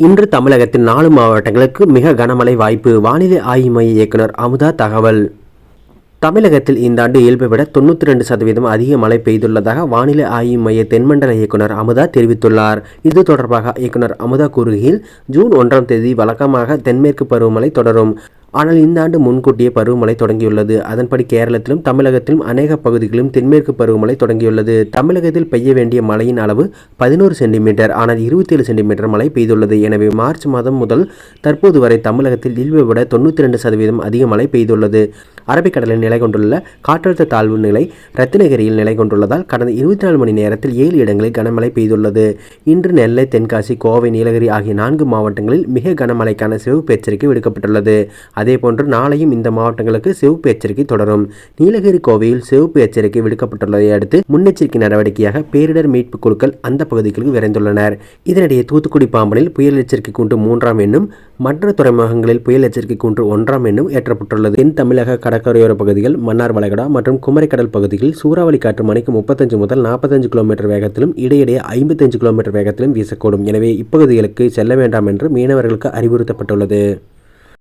இன்று தமிழகத்தின் நாலு மாவட்டங்களுக்கு மிக கனமழை வாய்ப்பு வானிலை ஆய்வு மைய இயக்குனர் அமுதா தகவல். தமிழகத்தில் இந்த ஆண்டு இயல்பை விட தொண்ணூற்றி ரெண்டு சதவீதம் அதிக மழை பெய்துள்ளதாக வானிலை ஆய்வு மைய தென்மண்டல இயக்குனர் அமுதா தெரிவித்துள்ளார். இது தொடர்பாக இயக்குனர் அமுதா கூறுகையில் ஜூன் ஒன்றாம் தேதி வழக்கமாக தென்மேற்கு பருவமழை தொடரும். ஆனால் இந்த ஆண்டு முன்கூட்டியே பருவமழை தொடங்கியுள்ளது. அதன்படி கேரளத்திலும் தமிழகத்திலும் அநேக பகுதிகளிலும் தென்மேற்கு பருவமழை தொடங்கியுள்ளது. தமிழகத்தில் பெய்ய வேண்டிய மழையின் அளவு பதினோரு சென்டிமீட்டர் ஆனால் இருபத்தேழு சென்டிமீட்டர் மழை பெய்துள்ளது. எனவே மார்ச் மாதம் முதல் தற்போது வரை தமிழகத்தில் இல்வை விட தொண்ணூற்றி ரெண்டு சதவீதம் அதிக மழை பெய்துள்ளது. அரபிக்கடலில் நிலை கொண்டுள்ள காற்றழுத்த தாழ்வு நிலை ரத்தினகிரியில் நிலை கொண்டுள்ளதால் கடந்த இருபத்தி நாலு மணி நேரத்தில் ஏழு இடங்களில் கனமழை பெய்துள்ளது. இன்று நெல்லை தென்காசி கோவை நீலகிரி ஆகிய நான்கு மாவட்டங்களில் மிக கனமழைக்கான சிவப்பு எச்சரிக்கை விடுக்கப்பட்டுள்ளது. அதேபோன்று நாளையும் இந்த மாவட்டங்களுக்கு சிவப்பு எச்சரிக்கை தொடரும். நீலகிரி கோவையில் சிவப்பு எச்சரிக்கை விடுக்கப்பட்டுள்ளதை அடுத்து முன்னெச்சரிக்கை நடவடிக்கையாக பேரிடர் மீட்பு குழுக்கள் அந்த பகுதிகளுக்கு விரைந்துள்ளனர். இதனிடையே தூத்துக்குடி பாம்பனில் புயல் எச்சரிக்கை கூண்டு மூன்றாம் எண்ணும் மற்ற துறைமுகங்களில் புயல் எச்சரிக்கை கூண்டு ஒன்றாம் எண்ணும் ஏற்றப்பட்டுள்ளது. தென் தமிழக கடற்கரையோர பகுதிகள் மன்னார் வளைகுடா மற்றும் குமரிக்கடல் பகுதிகளில் சூறாவளி காற்று மணிக்கு முப்பத்தஞ்சு முதல் நாற்பத்தஞ்சு கிலோமீட்டர் வேகத்திலும் இடையிடையே ஐம்பத்தஞ்சு கிலோமீட்டர் வேகத்திலும் வீசக்கூடும். எனவே இப்பகுதிகளுக்கு செல்ல வேண்டாம் என்று மீனவர்களுக்கு அறிவுறுத்தப்பட்டுள்ளது.